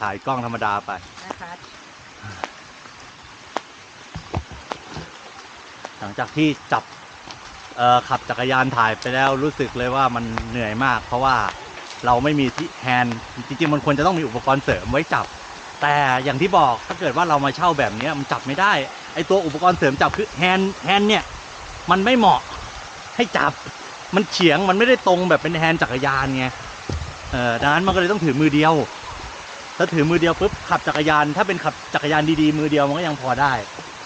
ถ่ายกล้องธรรมดาไปนะคะหลังจากที่จับเอ่อขับจักรยานถ่ายไปแล้วรู้สึกเลยว่ามันเหนื่อยมาก เพราะว่าเราไม่มีที่แฮนด์จริงๆมันควรจะต้องมีอุปกรณ์เสริมไว้จับ แต่อย่างที่บอกถ้าเกิดว่าเรามาเช่าแบบเนี้ยมันจับไม่ได้ไอตัวอุปกรณ์เสริมจับคือแฮนด์แฮนด์เนี่ยมันไม่เหมาะให้จับมันเฉียงมันไม่ได้ตรงแบบเป็นแฮนด์จักรยานไงเออดังนั้นมันก็เลยต้องถือมือเดียว ถ้าถือมือเดียวปุ๊บขับจักรยาน ถ้าเป็นขับจักรยานดีๆมือเดียวมันก็ยังพอได้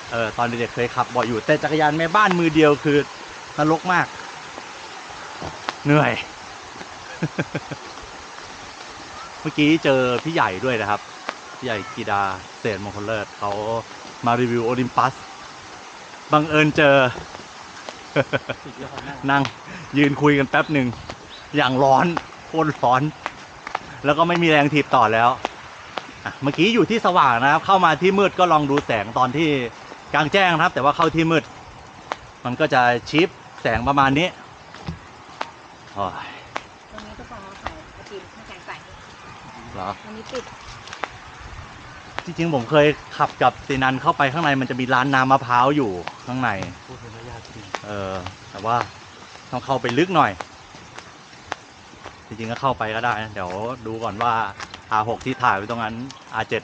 เออตอนเด็กๆเคยขับบ่อยอยู่แต่จักรยานแม่บ้านมือเดียวคือนรกมาก เหนื่อย เมื่อกี้เจอพี่ใหญ่ด้วยนะครับพี่ใหญ่กีดาเศษมงคลเลิศเขามารีวิวโอลิมปัสบังเอิญเจอ นั่งยืนคุยกันแป๊บหนึ่ง อย่างร้อนโคตรร้อน แล้วก็ไม่มีแรงถีบต่อแล้ว เมื่อกี้อยู่ที่สว่างนะครับ เข้ามาที่มืดก็ลองดูแสงตอนที่กลางแจ้งนะครับ แต่ว่าเข้าที่มืด มันก็จะชิปแสงประมาณนี้โอ้ยตรงนี้ทุกคนเขาขายไอติมให้แข็งใสเหรออันนี้ปิดจริงๆผมเคยขับกับซีนันเข้าไปข้างในมันจะมีร้านน้ำมะพร้าวอยู่ข้างใน พูดเป็นระยะจริงเออ แต่ว่าต้องเข้าไปลึกหน่อย จริงๆก็เข้าไปก็ได้นะเดี๋ยวดูก่อนว่า R6 ที่ถ่ายไว้ตรงนั้น R7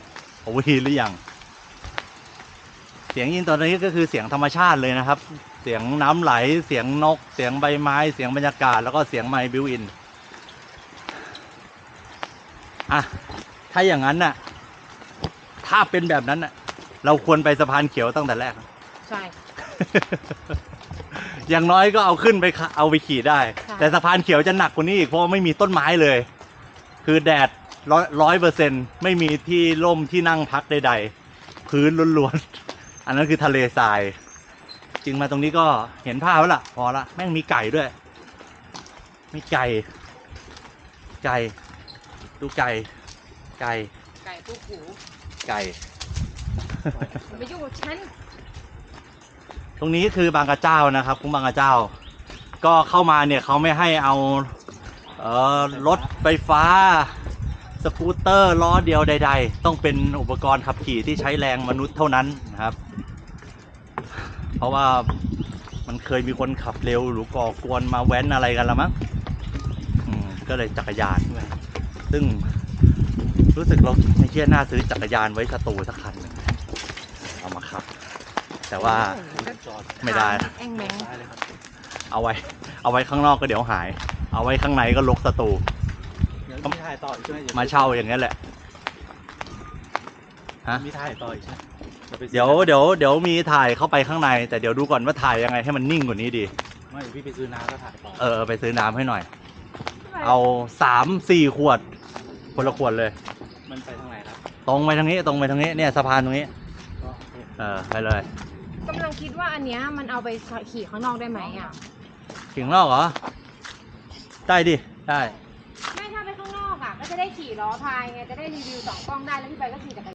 โอเวอร์ฮีทหรือยัง เสียงยินตอนนี้ก็คือเสียงธรรมชาติเลยนะครับ เสียงน้ำไหล เสียงนก เสียงใบไม้ เสียงบรรยากาศ แล้วก็เสียงไมค์บิวอิน อะ ถ้าอย่างนั้นน่ะ ถ้าเป็นแบบนั้นน่ะ เราควรไปสะพานเขียวตั้งแต่แรก ใช่ อย่างน้อยก็เอาขึ้นไปขะเอาไปขี่ได้ค่ะแต่สะพานเขียวจะหนักกว่านี้อีกเพราะว่าไม่มีต้นไม้เลย คือแดด ร้อยร้อยเปอร์เซ็นไม่มีที่ร่มที่นั่งพักใดๆพื้นล้วนๆ อันนั้นคือทะเลทราย จึงมาตรงนี้ก็เห็นภาพแล้วล่ะ พอละแม่งมีไก่ด้วย มีไก่ ไก่ดูไก่ ไก่ ไก่ตู้หูไก่ อย่าไปยุ่งกับฉันตรงนี้คือบางกระเจ้านะครับคุ้งบางกระเจ้า ก็เข้ามาเนี่ยเขาไม่ให้เอาเออรถไฟฟ้า สกูตเตอร์ล้อเดียวใด ๆ ต้องเป็นอุปกรณ์ขับขี่ที่ใช้แรงมนุษย์เท่านั้นนะครับ เพราะว่ามันเคยมีคนขับเร็วหรือก่อกวนมาแว้นอะไรกันละมั้งอืมก็เลยจักรยานด้วยซึ่งรู้สึกเราไม่เชื่อหน้าซื้อจักรยานไว้สตูสักคันหนึ่งเอามาขับ แต่ว่าจอดไม่ได้แองแมงซ้ายเลยครับเอาไว้ เอาไว้ข้างนอกก็เดี๋ยวหาย เอาไว้ข้างในก็ลกสตูเดี๋ยวมีถ่าย ต่ออีกใช่ไหมมาเช่าอย่างนี้ยแหละ ฮะ มีถ่ายต่ออีกใช่ไหมไปซื้อเดี๋ยวเดี๋ยวเดี๋ยวมีถ่ายเข้าไปข้างใน แต่เดี๋ยวดูก่อนว่าถ่ายยังไงให้มันนิ่งกว่านี้ดี ไม่พี่ไปซื้อน้ำก็ถ่ายต่อ เออไปซื้อน้ำให้หน่อย เอาสามสี่ขวด คนละขวดเลย มันไปทางไหนครับ ตรงไปทางนี้ตรงไปทางนี้เนี่ยสะพานตรงนี้ก็โอเคเออไปเลยกำลังคิดว่าอันเนี้ยมันเอาไปขี่ข้างนอกได้ไหมอะ ถึงนอกเหรอ ได้ดิ ได้ ไม่ถ้าไปข้างนอ ก็จะได้ขี่ล้อพายไงจะได้รีวิวสองกล้องได้แล้วพี่ไปก็ขี่จักร